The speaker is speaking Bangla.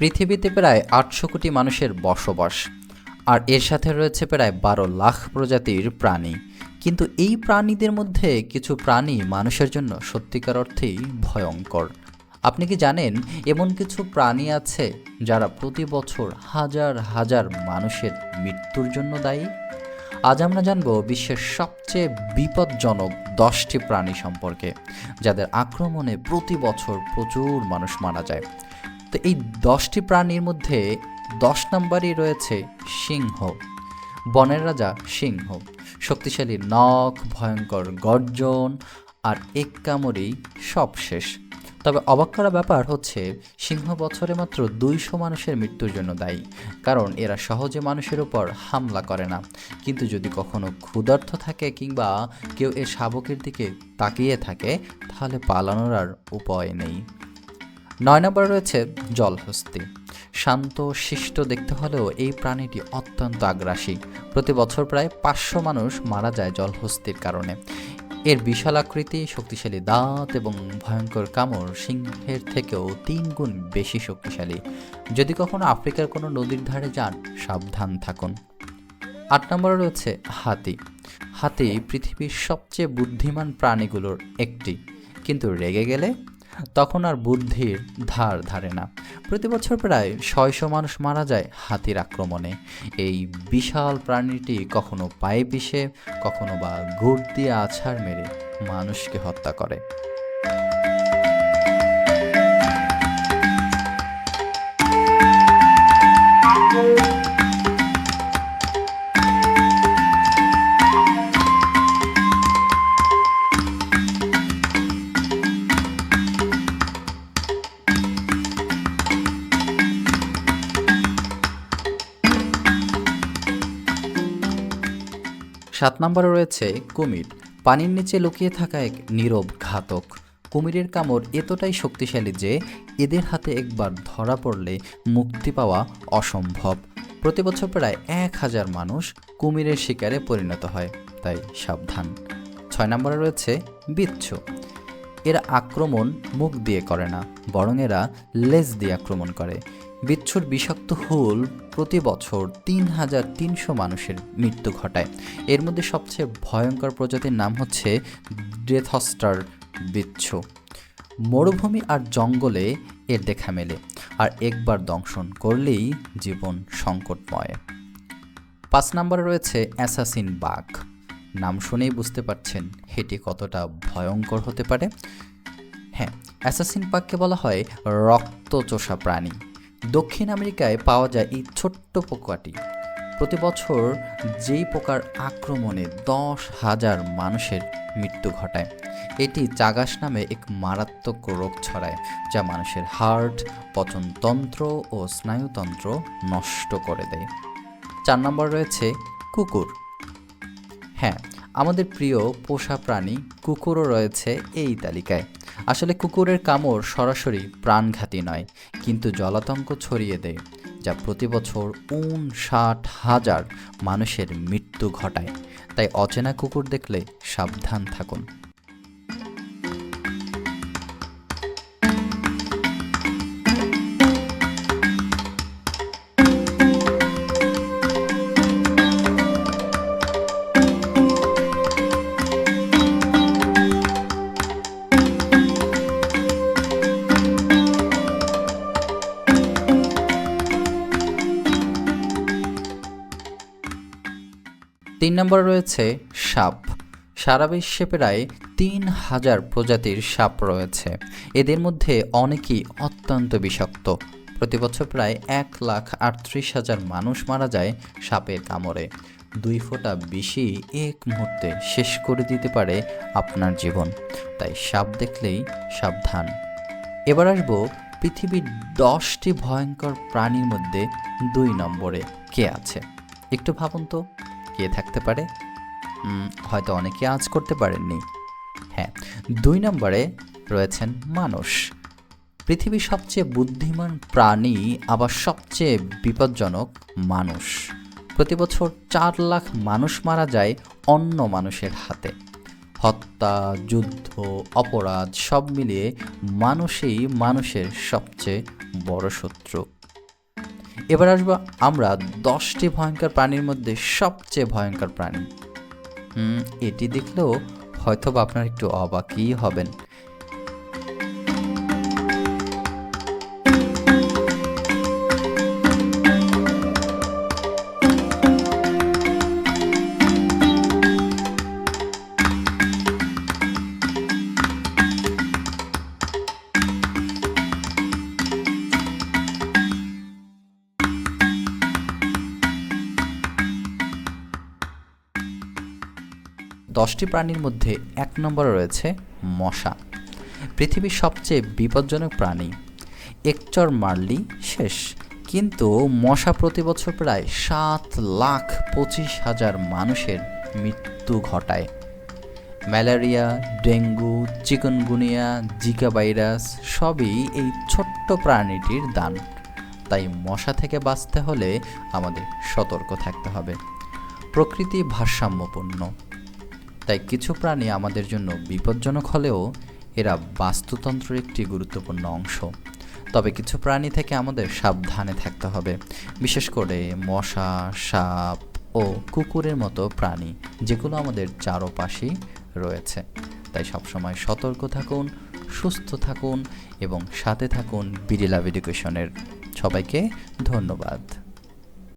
পৃথিবীতে প্রায় আটশো কোটি মানুষের বসবাস, আর এর সাথে রয়েছে প্রায় বারো লাখ প্রজাতির প্রাণী। কিন্তু এই প্রাণীদের মধ্যে কিছু প্রাণী মানুষের জন্য সত্যিকার অর্থেই ভয়ঙ্কর। আপনি কি জানেন, এমন কিছু প্রাণী আছে যারা প্রতি বছর হাজার হাজার মানুষের মৃত্যুর জন্য দায়ী? আজ আমরা জানব বিশ্বের সবচেয়ে বিপজ্জনক দশটি প্রাণী সম্পর্কে, যাদের আক্রমণে প্রতি বছর প্রচুর মানুষ মারা যায়। তো এই দশটি প্রাণীর মধ্যে দশ নম্বরই রয়েছে সিংহ। বনের রাজা সিংহ। শক্তিশালী নখ, ভয়ঙ্কর গর্জন আর এক কামড়েই সব শেষ তবে অবাক করা ব্যাপার হচ্ছে, সিংহ বছরে মাত্র দুইশো মানুষের মৃত্যুর জন্য দায়ী। কারণ এরা সহজে মানুষের উপর হামলা করে না। কিন্তু যদি কখনো ক্ষুধার্থ থাকে কিংবা কেউ এর শাবকের দিকে তাকিয়ে থাকে, তাহলে পালানোর আর উপায় নেই। নয় নম্বর রয়েছে জলহস্তি। শান্ত, শিষ্ট দেখতে হলেও এই প্রাণীটি অত্যন্ত আগ্রাসী। প্রতি বছর প্রায় পাঁচশো মানুষ মারা যায় জলহস্তির কারণে। এর বিশাল আকৃতি, শক্তিশালী দাঁত এবং ভয়ঙ্কর কামড় সিংহের থেকেও তিন গুণ বেশি শক্তিশালী। যদি কখনো আফ্রিকার কোনো নদীর ধারে যান, সাবধান থাকুন। আট নম্বরে রয়েছে হাতি। হাতি পৃথিবীর সবচেয়ে বুদ্ধিমান প্রাণীগুলোর একটি। কিন্তু রেগে গেলে তখন আর বুদ্ধির ধার ধারে না। প্রতি বছর প্রায় ছয়শো মানুষ মারা যায় হাতির আক্রমণে। এই বিশাল প্রাণীটি কখনো পায়ে পিষে, কখনো বা গুড় দিয়ে আছাড় মেরে মানুষকে হত্যা করে। সাত নম্বরে রয়েছে কুমির। পানির নিচে লুকিয়ে থাকা এক নীরব ঘাতক। কুমিরের কামড় এতটাই শক্তিশালী যে এদের হাতে একবার ধরা পড়লে মুক্তি পাওয়া অসম্ভব। প্রতি বছর প্রায় এক হাজার মানুষ কুমিরের শিকারে পরিণত হয়, তাই সাবধান। ছয় নম্বরে রয়েছে বিচ্ছু। এরা আক্রমণ মুখ দিয়ে করে না, বরং এরা লেজ দিয়ে আক্রমণ করে। বিচ্ছুর বিষাক্ত হুল প্রতি বছর তিন হাজার তিনশো মানুষের মৃত্যু ঘটায়। এর মধ্যে সবচেয়ে ভয়ঙ্কর প্রজাতির নাম হচ্ছে ডেথস্টার বিচ্ছু। মরুভূমি আর জঙ্গলে এর দেখা মেলে, আর একবার দংশন করলেই জীবন সংকটময়। পাঁচ নম্বরে রয়েছে অ্যাসাসিন বাঘ। নাম শুনেই বুঝতে পারছেন এটি কতটা ভয়ঙ্কর হতে পারে। হ্যাঁ অ্যাসাসিন পাককে বলা হয় রক্তচোষা প্রাণী। দক্ষিণ আমেরিকায় পাওয়া যায় এই ছোট্ট পোকাটি। প্রতি বছর যেই পোকার আক্রমণে দশ হাজার মানুষের মৃত্যু ঘটায়, এটি চাগাস নামে এক মারাত্মক রোগ ছড়ায়, যা মানুষের হার্ট, পচনতন্ত্র ও স্নায়ুতন্ত্র নষ্ট করে দেয়। চার নম্বর রয়েছে কুকুর। হ্যাঁ আমাদের প্রিয় পোষা প্রাণী কুকুরও রয়েছে এই তালিকায়। আসলে কুকুরের কামড় সরাসরি প্রাণঘাতী নয়, কিন্তু জলাতঙ্ক ছড়িয়ে দেয়, যা প্রতি বছর ষাট হাজার মানুষের মৃত্যু ঘটায়। তাই অচেনা কুকুর দেখলে সাবধান থাকুন। তিন নম্বর রয়েছে সাপ। সারা বিশ্বে প্রায় তিন হাজার প্রজাতির সাপ রয়েছে। এদের মধ্যে অনেকেই অত্যন্ত বিষাক্ত। প্রতি বছর প্রায় এক লাখ আটত্রিশ হাজার মানুষ মারা যায় সাপের কামড়ে। দুই ফোঁটা বেশি এক মুহূর্তে শেষ করে দিতে পারে আপনার জীবন। তাই সাপ দেখলেই সাবধান। এবার আসব পৃথিবীর দশটি ভয়ঙ্কর প্রাণীর মধ্যে দুই নম্বরে। কে আছে? একটু ভাবুন তো। কে থাকতে পারে? হয়তো অনেকে আজ করতে পারেননি। হ্যাঁ দুই নম্বরে রয়েছেন মানুষ। পৃথিবীর সবচেয়ে বুদ্ধিমান প্রাণী, আবার সবচেয়ে বিপজ্জনক মানুষ। প্রতি বছর চার লাখ মানুষ মারা যায় অন্য মানুষের হাতে। হত্যা, যুদ্ধ, অপরাধ সব মিলিয়ে মানুষই মানুষের সবচেয়ে বড় শত্রু। এবার আসব আমরা দশটি ভয়ঙ্কর প্রাণীর মধ্যে সবচেয়ে ভয়ঙ্কর প্রাণী। হুম, এটি দেখলেও হয়তো বা আপনার একটু অবাকই হবেন। দশটি প্রাণীর মধ্যে এক নম্বরে রয়েছে মশা, পৃথিবীর সবচেয়ে বিপজ্জনক প্রাণী। একচর মারলি শেষ। কিন্তু মশা প্রতি বছর প্রায় সাত লাখ পঁচিশ হাজার মানুষের মৃত্যু ঘটায়। Malaria, dengue, chikungunya, Zika virus সবই এই ছোট্ট প্রাণীটির দান। তাই মশা থেকে বাঁচতে হলে আমাদের সতর্ক থাকতে হবে। প্রকৃতি ভারসাম্যপূর্ণ। তাই কিছু প্রাণী আমাদের জন্য বিপজ্জনক হলেও এরা বাস্তুতন্ত্রের একটি গুরুত্বপূর্ণ অংশ। তবে কিছু প্রাণী থেকে আমাদের সাবধানে থাকতে হবে, বিশেষ করে মশা, সাপ ও কুকুরের মতো প্রাণী, যেগুলো আমাদের চারপাশেই রয়েছে। তাই সবসময় সতর্ক থাকুন, সুস্থ থাকুন এবং সাথে থাকুন বিড়িলাভ এডুকেশনের সবাইকে ধন্যবাদ।